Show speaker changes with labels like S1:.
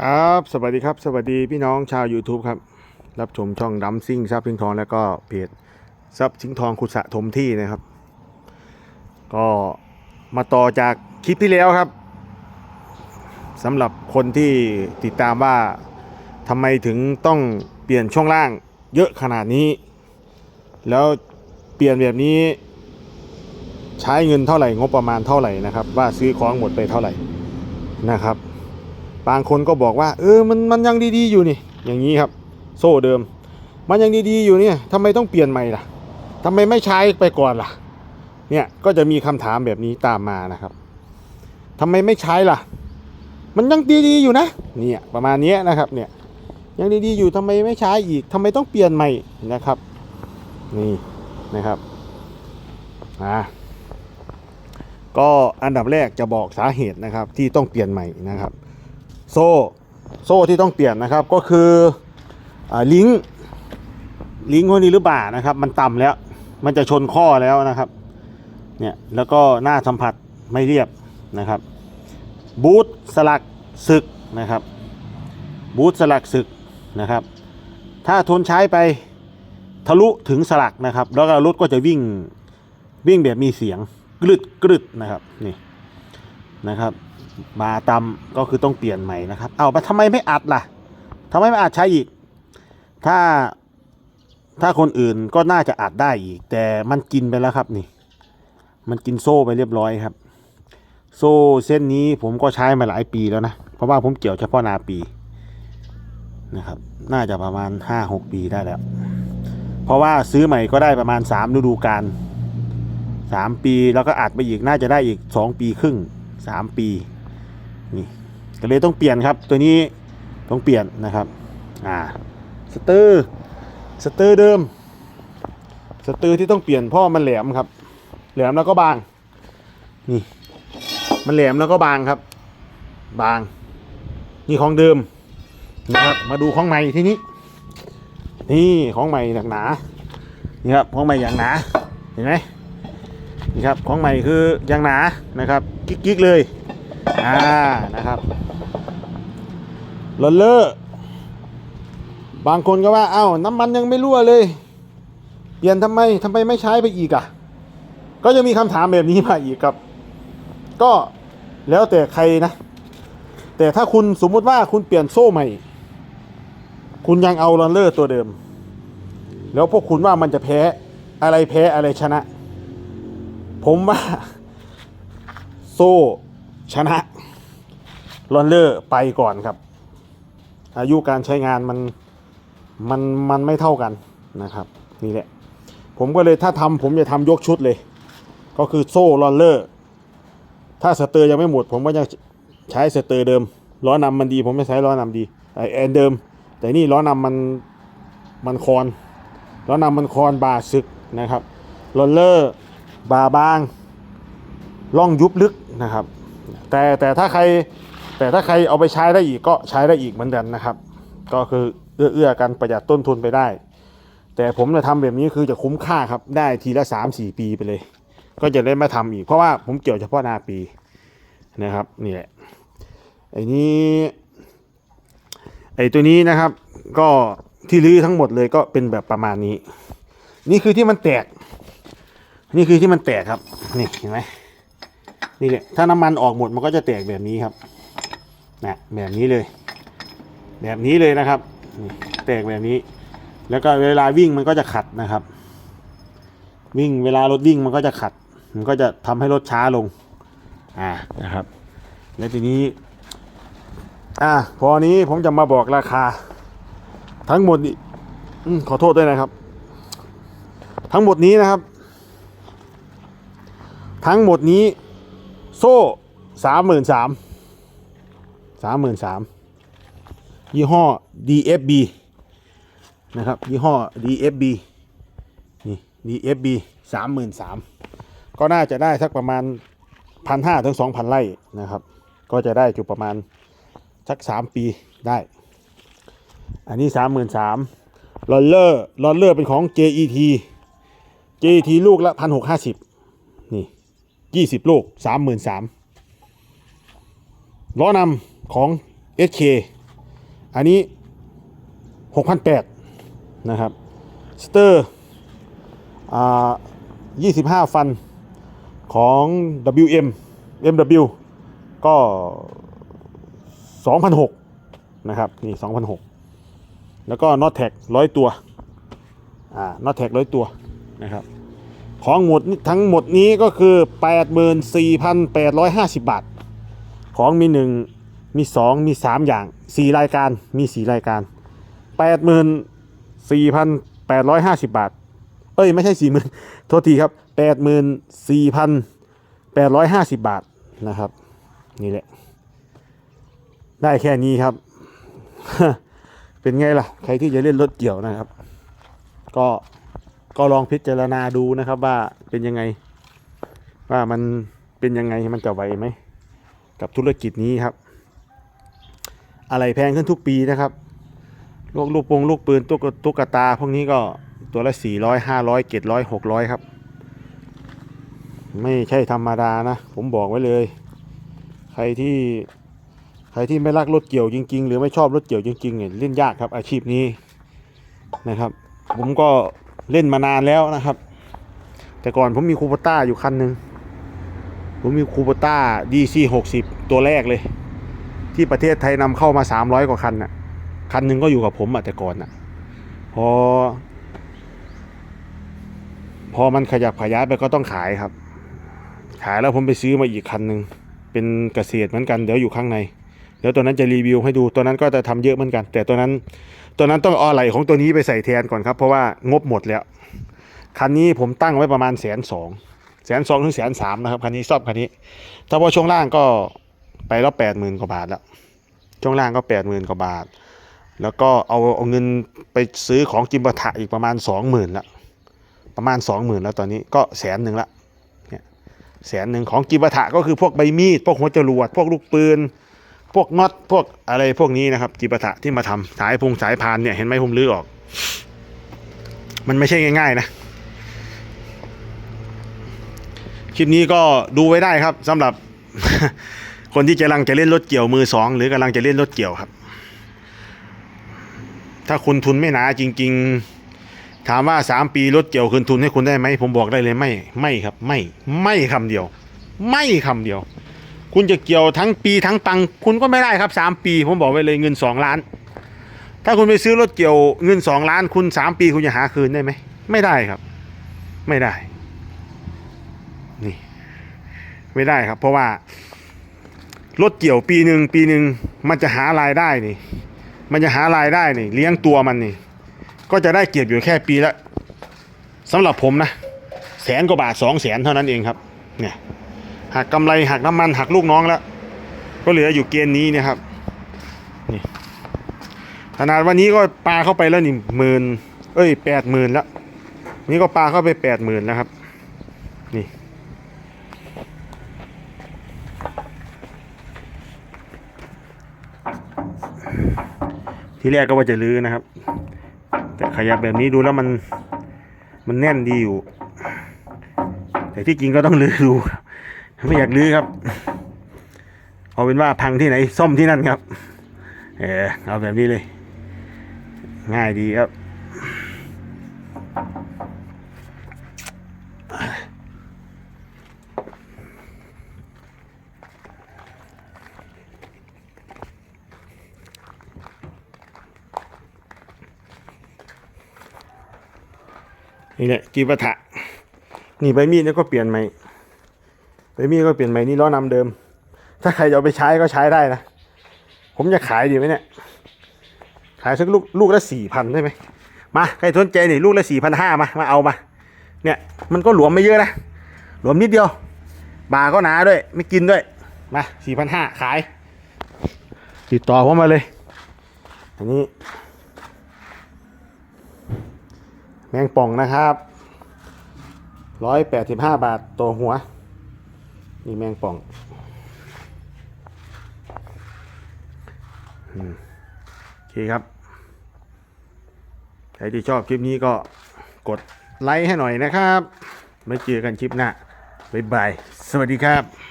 S1: ครับ สวัสดีครับ สวัสดีพี่น้องชาว YouTube ครับ รับชมช่องดัมซิ่งซับสิงทอง แล้วก็เพจซับสิงทองขุดสะถมที่นะครับ ก็มาต่อจากคลิปที่แล้วครับสำหรับคนที่ติดตามว่าทำไมถึงต้องเปลี่ยนช่วงล่างเยอะขนาดนี้ แล้วเปลี่ยนแบบนี้ ใช้เงินเท่าไหร่งบประมาณเท่าไหร่นะครับ ว่าซื้อของหมดไปเท่าไหร่นะครับ บางคนก็บอกว่า เออมันมันยังดีๆอยู่นี่ อย่างนี้ครับ โซ่เดิม มันยังดีๆอยู่เนี่ยทำไมต้องเปลี่ยนใหม่ล่ะทำไมไม่ใช้ไปก่อนล่ะ เนี่ยก็จะมีคำถามแบบนี้ตามมานะครับทำไมไม่ใช้ล่ะ มันยังดีๆอยู่นะเนี่ยประมาณนี้นะครับเนี่ยยังดีๆอยู่ทำไมไม่ใช้อีกทำไมต้องเปลี่ยนใหม่นะครับ นี่นะครับอ่าก็อันดับแรกจะบอกสาเหตุนะครับที่ต้องเปลี่ยนใหม่นะครับ โซ่โซ่ที่ต้องเปลี่ยนนะครับก็คืออลิงก์ลิงก์พวกนี้หรือเปล่านะครับ มันต่ำแล้ว มันจะชนข้อแล้วนะครับเนี่ยแล้วก็หน้าสัมผัสไม่เรียบนะครับ บูทสลักศึกนะครับ บูทสลักศึกนะครับ ถ้าทนใช้ไปทะลุถึงสลักนะครับ แล้วก็รถก็จะวิ่งวิ่งแบบมีเสียงกรึดกรึดนะครับนี่นะครับ มาตำก็คือต้องเปลี่ยนใหม่นะครับ เอาไปทำไมไม่อัดล่ะทำไมไม่อัดใช้อีก ถ้าถ้าคนอื่นก็น่าจะอัดได้อีก แต่มันกินไปแล้วครับนี่ มันกินโซ่ไปเรียบร้อยครับ โซ่เส้นนี้ผมก็ใช้มาหลายปีแล้วนะ เพราะว่าผมเกี่ยวเฉพาะนาปีนะครับ น่าจะประมาณ 5-6 ปีได้แล้ว เพราะว่าซื้อใหม่ก็ได้ประมาณ 3 ฤดูกาล3ปีแล้วก็อัดไปอีกน่าจะได้อีก 2 ปีครึ่ง 3 ปี นี่ก็เลยต้องเปลี่ยนครับ ตัวนี้ต้องเปลี่ยนนะครับอ่าสเตอร์สเตอร์เดิมสเตอร์ที่ต้องเปลี่ยนเพราะมันแหลมครับ แหลมแล้วก็บางนี่มันแหลมแล้วก็บางครับ บาง นี่ของเดิมนะครับมาดูของใหม่ที่นี้นี่ของใหม่หนักหนานี่ครับของใหม่อย่างหนาเห็นไหมนี่ครับของใหม่คืออย่างหนานะครับกิ๊กๆเลย อ่านะครับลอนเลอร์บางคนก็ว่าเอ้าน้ำมันยังไม่รั่วเลย เปลี่ยนทำไมทำไมไม่ใช้ไปอีกอะ ก็จะมีคำถามแบบนี้มาอีกครับ ก็แล้วแต่ใครนะ แต่ถ้าคุณสมมติว่าคุณเปลี่ยนโซ่ใหม่ คุณยังเอาลอนเลอร์ตัวเดิม แล้วพวกคุณว่ามันจะแพ้อะไรแพ้อะไรชนะ ผมว่า โซ่ ชนะลอนเลอร์ไปก่อนครับ อายุการใช้งานมันมันมันไม่เท่ากันนะครับนี่แหละ ผมก็เลยถ้าทำผมจะทำยกชุดเลย ก็คือโซ่ลอนเลอร์ ถ้าสเตอร์ยังไม่หมด ผมก็จะใช้สเตอร์เดิมล้อนำมันดี ผมไม่ใช้ล้อนำดีไอแอนเดิม แต่นี่ล้อนำมันมันคอนล้อนำมันคอนบาซึกนะครับลอนเลอร์บาบางล่องยุบลึกนะครับ แต่แต่ถ้าใครแต่ถ้าใครเอาไปใช้ได้อีกก็ใช้ได้อีกเหมือนกันนะครับ ก็คือเอื้อเอื้อกันประหยัดต้นทุนไปได้ แต่ผมจะทำแบบนี้คือจะคุ้มค่าครับได้ทีละสามสี่ปีไปเลย ก็จะได้ม่ทำอีก เพราะว่าผมเกี่ยวเฉพาะนาปีนะครับนี่แหละไอ้นี้ไอ้ตัวนี้นะครับ ก็ที่รื้อทั้งหมดเลยก็เป็นแบบประมาณนี้ นี่คือที่มันแตก นี่คือที่มันแตกครับนี่เห็นไหม นี่แหละถ้าน้ำมันออกหมดมันก็จะแตกแบบนี้ครับนะแบบนี้เลย แบบนี้เลยนะครับนี่แตกแบบนี้ แล้วก็เวลาวิ่งมันก็จะขัดนะครับ วิ่งเวลารถวิ่งมันก็จะขัด มันก็จะทำให้รถช้าลงอ่านะครับ แล้วทีนี้อ่าพอนี้ผมจะมาบอกราคา ทั้งหมดนี่อืมขอโทษด้วยนะครับ ทั้งหมดนี้นะครับ ทั้งหมดนี้ โซ่สามหมื่นสามสามหมื่นสามยี่ห้อ DFB นะครับ ยี่ห้อ DFB นี่ DFB สามหมื่นสามก็น่าจะได้สักประมาณพันห้าถึงสองพันไร่นะครับ ก็จะได้อยู่ประมาณสักสามปีได้ อันนี้สามหมื่นสามลอนเลอร์ลอนเลอร์เป็นของ JET JET ลูกละพันหกห้าสิบ ยี่สิบลูกสามหมื่นสามล้อนำของ SK อันนี้หกพันแปดนะครับ สเตอร์ยี่สิบห้าฟันของ WM MW ก็สองพันหกนะครับ นี่สองพันหกแล้วก็ n o t แท็กร้อยตัว อ่า n o t แท็กร้อยตัวนะครับ ของหมดทั้งหมดนี้ก็คือ 84,850 บาท ของมี 1 มี 2 มี 3 อย่าง 4 รายการมี 4 รายการ 84,850 บาท เอ้ย ไม่ใช่ 40,000โทษทีครับ 84,850 บาทนะครับ นี่แหละ ได้แค่นี้ครับ เป็นไงล่ะ ใครที่จะเล่นรถเกี่ยวนะครับ ก็ ก็ลองพิจารณาดูนะครับว่าเป็นยังไง ว่ามันเป็นยังไงมันจะไหวไหมกับธุรกิจนี้ครับ อะไรแพงขึ้นทุกปีนะครับลูกลูกปงลูกปืนตุ๊กตุ๊กตา พวกนี้ก็ตัวละสี่ร้อยห้าร้อยเจ็ดร้อยหกร้อยครับ ไม่ใช่ธรรมดานะ ผมบอกไว้เลย ใครที่ใครที่ไม่รักรถเกี่ยวจริง ๆ หรือไม่ชอบรถเกี่ยวจริงๆเนี่ยเล่นยากครับอาชีพนี้นะครับ ผมก็ เล่นมานานแล้วนะครับ แต่ก่อนผมมีคูปต้าอยู่คันหนึ่งผมมีคูปต้า DC 60 ตัวแรกเลย ที่ประเทศไทยนำเข้ามา 300 กว่าคันน่ะคันหนึ่งก็อยู่กับผมอะแต่ก่อนน่ะพอ พอมันขยับขยายไปก็ต้องขายครับ ขายแล้วผมไปซื้อมาอีกคันหนึ่งเป็นเกษตรเหมือนกันเดี๋ยวอยู่ข้างใน เดี๋ยวตัวนั้นจะรีวิวให้ดูตัวนั้นก็จะทำเยอะเหมือนกัน แต่ตัวนั้น ตัวนั้นต้องเอาอะไรของตัวนี้ไปใส่แทนก่อนครับ เพราะว่างบหมดแล้ว คันนี้ผมตั้งไว้ประมาณแสนสองแสนสองถึงแสนสามนะครับคันนี้ชอบคันนี้ ถ้าพอช่วงล่างก็ไปแล้วแปดหมื่นกว่าบาทแล้ว ช่วงล่างก็แปดหมื่นกว่าบาท แล้วก็เอาเอาเงินไปซื้อของจิมบะทะอีกประมาณสองหมื่นละประมาณสองหมื่นแล้วตอนนี้ก็แสนหนึ่งละเนี่ยแสนหนึ่งของจิมบะทะก็คือพวกใบมีด พวกหัวจรวด พวกลูกปืน พวกน็อตพวกอะไรพวกนี้นะครับจิปาถะที่มาทำสายพุงสายพานเนี่ยเห็นไหมผมลื้อออก มันไม่ใช่ง่าย ๆ นะ คลิปนี้ก็ดูไว้ได้ครับสำหรับคนที่กำลังจะเล่นรถเกี่ยวมือสองหรือกำลังจะเล่นรถเกี่ยวครับ ถ้าคุณทุนไม่หนาจริง ๆ ถามว่าสามปีรถเกี่ยวคืนทุนให้คุณได้ไหมผมบอกได้เลยไม่ไม่ครับ ไม่ไม่คำเดียว ไม่คำเดียว คุณจะเกี่ยวทั้งปีทั้งตังค์คุณก็ไม่ได้ครับสามปี ผมบอกไว้เลยเงินสองล้าน ถ้าคุณไปซื้อรถเกี่ยวเงินสองล้าน คุณสามปีคุณจะหาคืนได้ไหมไม่ได้ครับ ไม่ได้ นี่ไม่ได้ครับ เพราะว่ารถเกี่ยวปีหนึ่งปีหนึ่งมันจะหารายได้นี่ มันจะหารายได้นี่ เลี้ยงตัวมันนี่ ก็จะได้เก็บอยู่แค่ปีละสำหรับผมนะแสนกว่าบาทสองแสนเท่านั้นเองครับ เนี่ย หักกำไรหักน้ำมันหักลูกน้องแล้ว ก็เหลืออยู่เกณฑ์นี้นะครับนี่ขนาดวันนี้ก็ปลาเข้าไปแล้วนี่หมื่นเอ้ยแปดหมื่นแล้วนี่ก็ปลาเข้าไปแปดหมื่นแล้วครับ นี่ที่แรกก็ว่าจะลื้อนะครับ แต่ขยับแบบนี้ดูแล้วมันมันแน่นดีอยู่ แต่ที่จริงก็ต้องลื้อดูครับ ไม่อยากลื้อครับเอาเป็นว่าพังที่ไหนซ่อมที่นั่นครับ เออเอาแบบนี้เลย ง่ายดีครับ นี่แหละกีบะทะนี่ใบมีดแล้วก็เปลี่ยนใหม่ ใบมีดก็เปลี่ยนใหม่นี่ล้อนำเดิม ถ้าใครจะเอาไปใช้ก็ใช้ได้นะ ผมจะขายดีไหมเนี่ย ขายสักลูกลูกละสี่พันได้ไหมมาใครสนใจนี่ลูกละสี่พันห้ามา มาเอามา เนี่ยมันก็หลวมไม่เยอะนะ หลวมนิดเดียว บาก็หนาด้วย ไม่กินด้วย มาสี่พันห้าขาย ติดต่อผมมาเลย อันนี้ แมงป่องนะครับร้อยแปดสิบห้าบาทตัวหัว นี่แมงป่องโอเคครับ ใครที่ชอบคลิปนี้ก็กดไลค์ให้หน่อยนะครับ ไม่เจอกันคลิปหน้าบ๊ายบาย สวัสดีครับ